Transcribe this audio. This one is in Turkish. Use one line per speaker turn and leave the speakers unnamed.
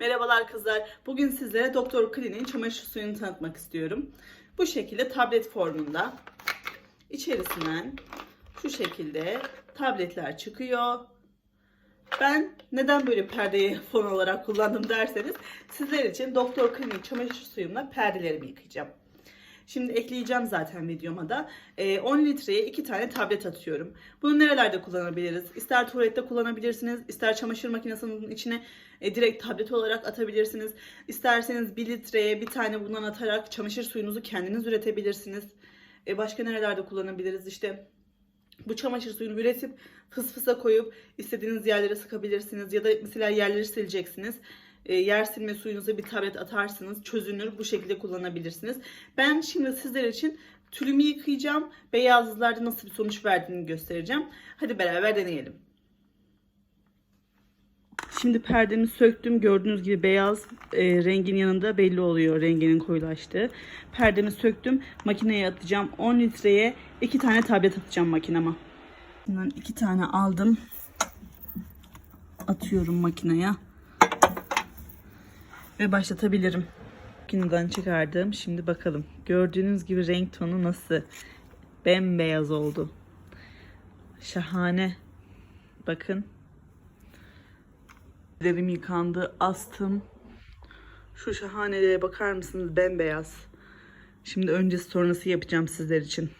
Merhabalar kızlar. Bugün sizlere Doktor Kliniğin çamaşır suyunu tanıtmak istiyorum. Bu şekilde tablet formunda. İçerisinden şu şekilde tabletler çıkıyor. Ben neden böyle perdeyi fon olarak kullandım derseniz sizler için Doktor Klinik çamaşır suyumla perdelerimi yıkayacağım. Şimdi ekleyeceğim zaten videoma da. Ee, 10 litreye 2 tane tablet atıyorum. Bunu nerelerde kullanabiliriz? İster tuvalette kullanabilirsiniz, ister çamaşır makinesinin içine e, direkt tablet olarak atabilirsiniz. İsterseniz 1 litreye bir tane bundan atarak çamaşır suyunuzu kendiniz üretebilirsiniz. E, başka nerelerde kullanabiliriz? İşte bu çamaşır suyunu üretip fısfısa koyup istediğiniz yerlere sıkabilirsiniz. Ya da mesela yerleri sileceksiniz. E, yer silme suyunuza bir tablet atarsınız. Çözünür. Bu şekilde kullanabilirsiniz. Ben şimdi sizler için tülümü yıkayacağım. Beyazlılarda nasıl bir sonuç verdiğini göstereceğim. Hadi beraber deneyelim. Şimdi perdemi söktüm. Gördüğünüz gibi beyaz e, rengin yanında belli oluyor renginin koyulaştığı. Perdemi söktüm. Makineye atacağım. 10 litreye 2 tane tablet atacağım makinama. Bundan 2 tane aldım. Atıyorum makineye. Ve başlatabilirim. Makineden çıkardım. Şimdi bakalım. Gördüğünüz gibi renk tonu nasıl? Bembeyaz oldu. Şahane. Bakın. Derim yıkandı. Astım. Şu şahaneliğe bakar mısınız? Bembeyaz. Şimdi öncesi sonrası yapacağım sizler için.